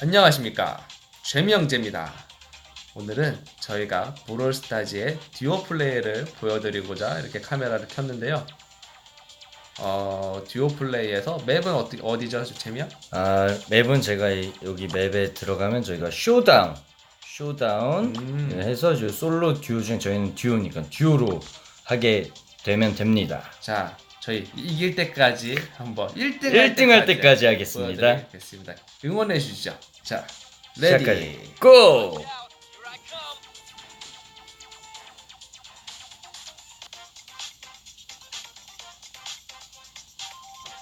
안녕하십니까 최명재입니다. 오늘은 저희가 브롤스타즈의 듀오 플레이를 보여드리고자 이렇게 카메라를 켰는데요. 어, 듀오 플레이에서 맵은 어디, 어디죠, 재미야? 아 맵은 제가 이- 여기 맵에 들어가면 저희가 쇼다운 쇼다운 음. 네, 해서 저 솔로 듀오 중에 저희는 듀오니까 듀오로 하게 되면 됩니다. 자, 저희 이길 때까지 한번 1등, 1등 할 때까지 하겠습니다. 보여드리겠습니다. 응원해 주시죠. 자, 레디. 시작까지 고!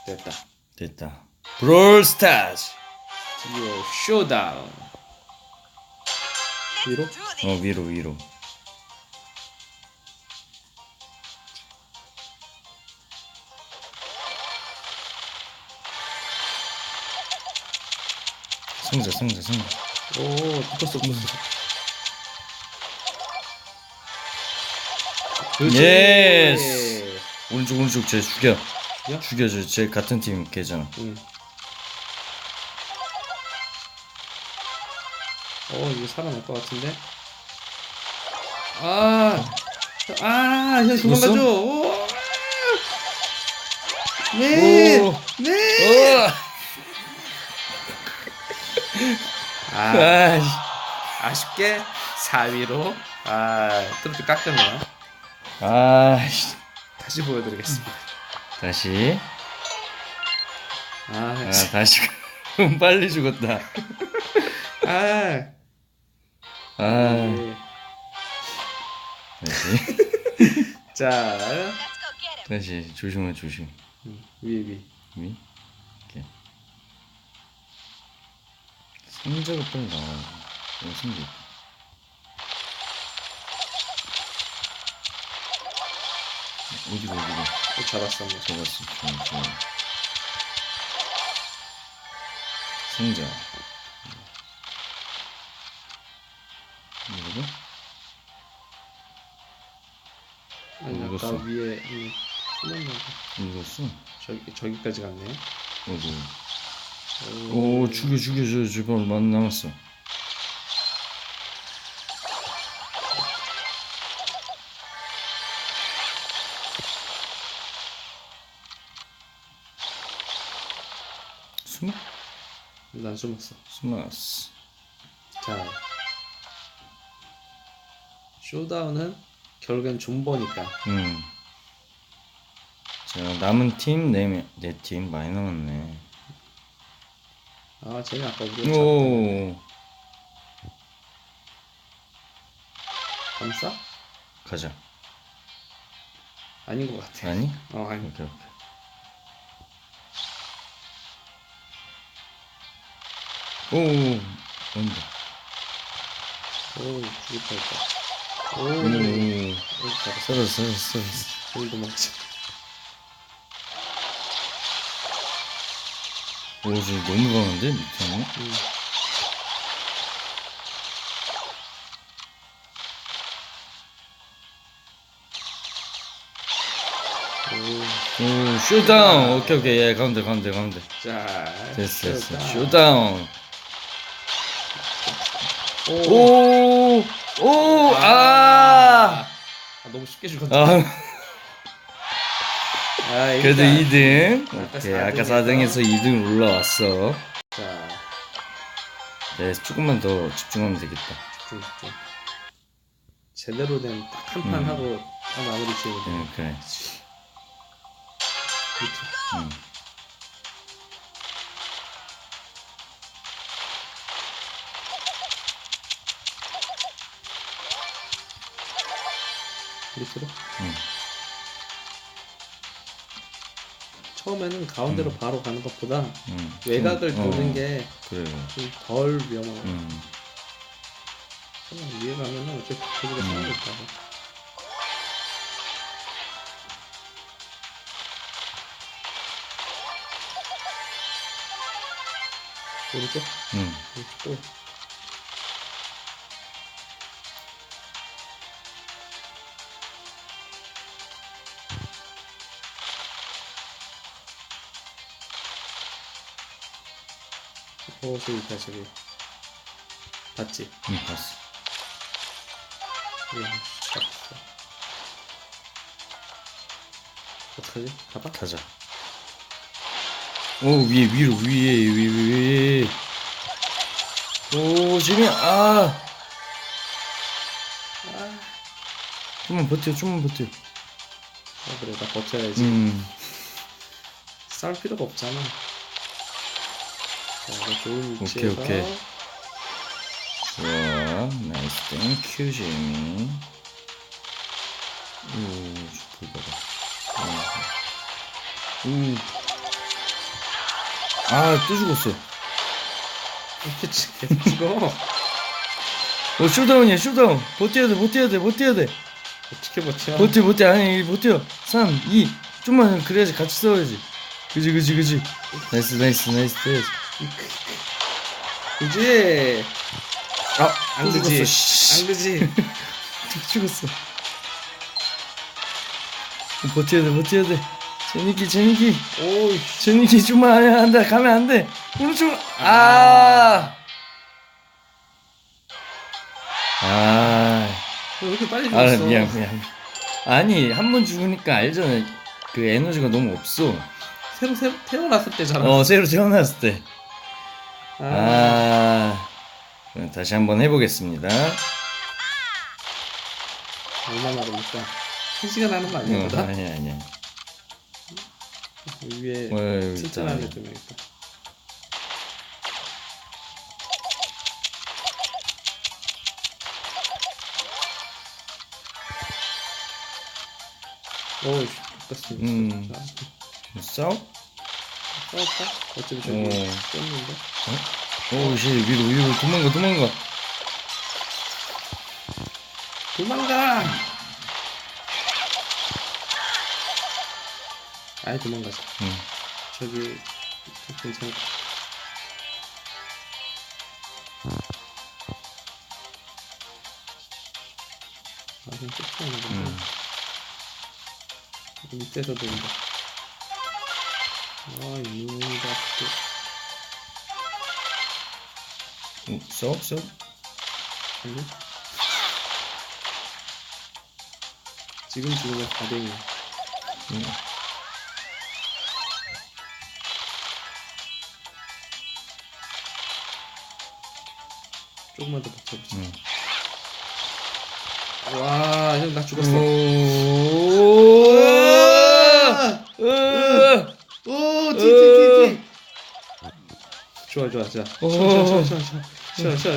됐다. 됐다. 브롤 스타즈. 듀오 쇼다운. 위로? 어 위로 위로. 승자 승자 승자. 오, 붙었어, 붙었어. 그렇지. 예스. 오른쪽 오른쪽 쟤 죽여. 죽여? 죽여줘. 쟤 같은 팀 걔잖아. 응. 어, 이거 살아날 것 같은데? 아, 아, 형 죽었어? 도망가줘. 오. 네, 오. 네. 어! 아, 아이씨. 아쉽게 4위로 아 트로피 깎였네요. 아이씨. 다시 보여드리겠습니다. 다시. 아, 아 다시. 빨리 죽었다. 아, 아. 네. 다시. 자, 다시 조심해 조심. 음, 위 위. 위. 상자가 빨리 나와. 신기해. 어디가 어디가 또 잡았어. 뭐. 잡았어. 좋아 좋아. 상자. 이거? 아니 아까. 위에 음, 숨었나 봐. 읽었어? 저기 저기까지 갔네. 어디? 오 죽여 죽여 저 저거 얼마 안 남았어. 숨어? 난 숨었어. 숨었어. 자, 쇼다운은 결국엔 존버니까. 음. 자 남은 팀네네 팀 많이 남았네. 아, 쟤는 아까 잡았던 오 감싸? 가자. 아닌 것 같아. 아니? 어, 아니. 오케이 오케이. 오 온다. 오, 죽을 뻔했다. 오, 오 오, 잡았어. 썰었어 썰었어 썰었어. 돌도 먹자. 오, 저 너무 강한데 밑에는? 음. 오, 오, 쇼다운. 오케이 오케이. 예, 가운데 가운데 가운데. 자, 됐어 됐어. 쇼다운. 오, 오, 오, 아. 아, 너무 쉽게 죽었다. 아, 아, 그래도 일단- 2등. 아까 오케이, 아까 4등에서 4등에서 2등 올라왔어. 자, 네, 조금만 더 집중하면 되겠다. 집중, 집중. 제대로 된 딱 한 판 음. 하고 딱 마무리 지으면 돼. 응, 그래. 그렇죠. 응. 밑으로. 응. 처음에는 가운데로 음. 바로 가는 것보다 응. 외곽을 좀, 도는 어, 게 그래. 좀덜 위험하고 응. 그냥 위에 가면은 어차피 그쪽에 음. 사람이 있다고 오른쪽? 응. 또 있다 저기 봤지? 응 봤어 이야 봤어. 어떡하지? 가봐? 가자. 오 위에 위로 위에 위에 위에. 오 지금 아! 아 좀만 버텨 좀만 버텨. 어, 그래 나 버텨야지. 음. 싸울 필요가 없잖아 좋은 오케이, 위치에서 오케이. 좋아. 나이스. 땡큐 지미 오 오아또 죽었어. 이렇게 치- 계속 죽어 어 쇼다운이야 쇼다운. 버텨야 돼 버텨야 돼 버텨야 돼. 어떻게 버텨. 버텨 버텨. 아니 버텨. 3 2 좀만 그래야지. 같이 싸워야지. 그지 그지 그지. 나이스 나이스 나이스 나이스 그지? 아안 안 죽었어. 그지? 씨. 안 그지? 또 죽었어. 어, 버텨야 돼 버텨야 돼. 제니키 제니키 오이. 제니키 좀만 아니야 안 돼 가면 안 돼. 오른쪽. 아. 아, 왜 이렇게 빨리 아 죽었어? 미안 미안. 아니 한 번 죽으니까 알잖아. 그 에너지가 너무 없어. 새로 새로 태어났을 때잖아. 어 새로 태어났을 때 아, 아, 다시 한번 해보겠습니다. 얼마나 걸릴까 한 시간 하는 거 아니야 어, 보다? 아니야, 아니야. 위에 어, 칭찬하는 있다. 애좀 있다 오이 똑같습니다 음. 싸워? 싸웠다? 어차피 저기 어. 꼈는데 오, 씨, 위로, 위로, 도망가, 도망가. 도망가! 아예 도망가자 응. 저기 괜찮아 아 그냥 쫓아오는 건데 응. 밑에서 보인다 아 이놈이다 또 오, 싸워, 싸워. 아니? 지금 죽으면 4등이야 응. 조금만 더 버텨보자 응. 와, 형 나 죽었어. 오, 으아! 으아! 오, 티티티티. 좋아, 좋아, 좋아. 오.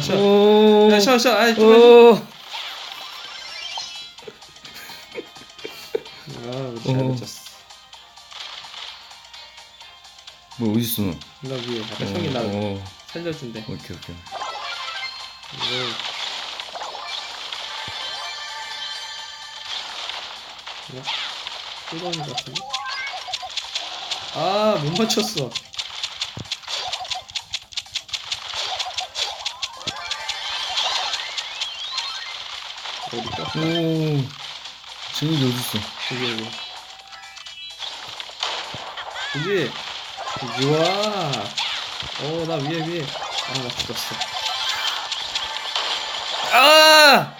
쉬어. 오, 쉬어. 아이, 좀만 쉬어. 오, 아, 우리 잘 오. 버텼어. 뭐 어딨어? 너? 나 위에 아까 형이 나 오, 살려준대. 오케이, 오케이. 오. 야, 뜯어오는 것 같은데? 아, 못 맞췄어. 어디까? 오, 제니기 어딨어? 여기 여기 여기 좋아 어나 위에 위에 아 나 죽었어 아!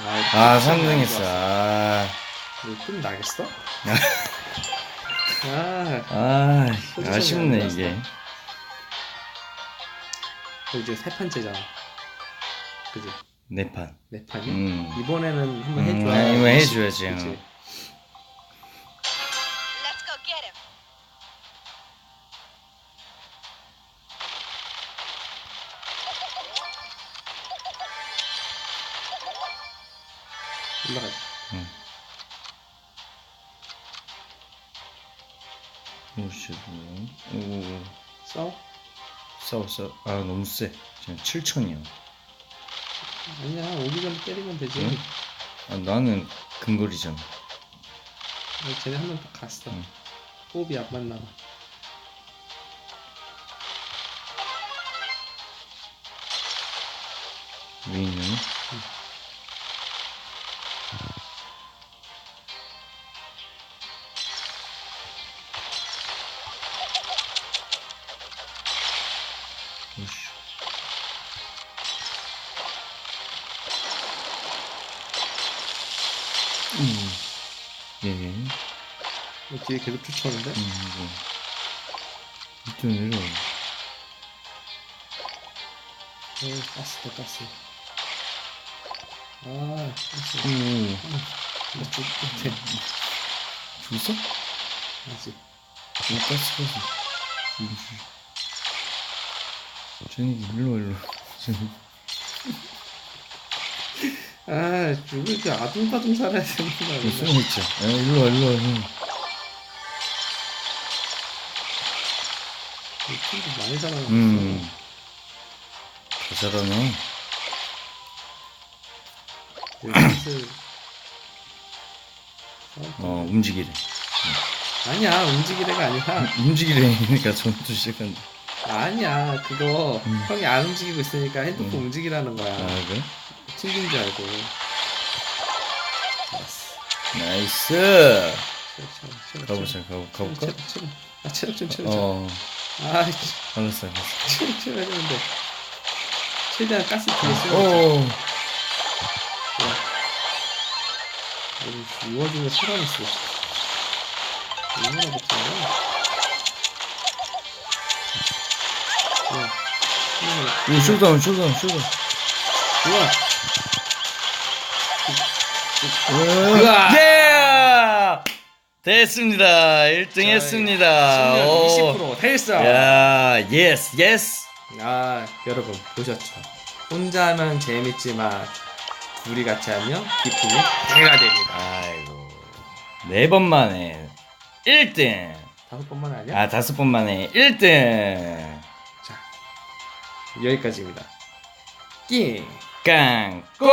아, 아, 3등 했어. 아, 이거 끝나겠어? 아 아, 포지션이 아쉽네, 안 이게. 어, 이제 세 판째잖아 그지 네 판. 네 판이 음. 이번에는 한번 음, 해줘야 이거 해줘야지. 그치? 오, 씨, 오, 오, 싸워? 싸워, 싸워. 아, 너무 세. 지금 7천이야. 아니야 오기 전에 때리면 되지 응? 아, 나는 근거리잖아. 아, 쟤네 한명더 갔어 응. 호흡이 안 맞나 봐 위는 오 뒤에 계속 쫓아오는데? 이거. 밑으로 내려. 어, 가스다, 가스. 아, 가스. 오. 나 죽, 못해. 죽었어? 아직. 못 갔어, 갔어. 쟤는 일로 와, 일로. 아, 죽을 때 아둥바둥 살아야 되는구나. 쏘있지 야, 일로 와, 일로 와. 형. 이 많이 살아남았어. 음. 다 잘하네. 여기서 어, 움직이래. 아니야 움직이래가 아니라 움직이래니까 전투 시작한다. 아니야 그거 음. 형이 안 움직이고 있으니까 핸드폰 음. 움직이라는 거야 아, 그래? 튕긴 줄 알고 알았어 나이스! 체력, 체력, 체력, 가보자, 체력. 가보, 가볼까? 체력, 체력. 아 체력 좀 채우자 어, 아. 체력 채워야 되는데 최대한 가스 뒤에 채우자 오, 우리 이 와중에 살아있어 얼마나 못하냐 야, 오, 쇼다운, 쇼다운, 쇼다운. 좋아 으아! 예! 됐습니다. 1등 했습니다. 오. 20% 헬스 야, 예스, 예스. 아 여러분 보셨죠 혼자 하면 재밌지만 둘이 같이 하면 기쁨이 배가 됩니다 아이고. 네 번 만에 1등. 다섯 번만 아니야? 아, 다섯 번 만에 1등. 자 여기까지입니다 낑 깡, 꽁.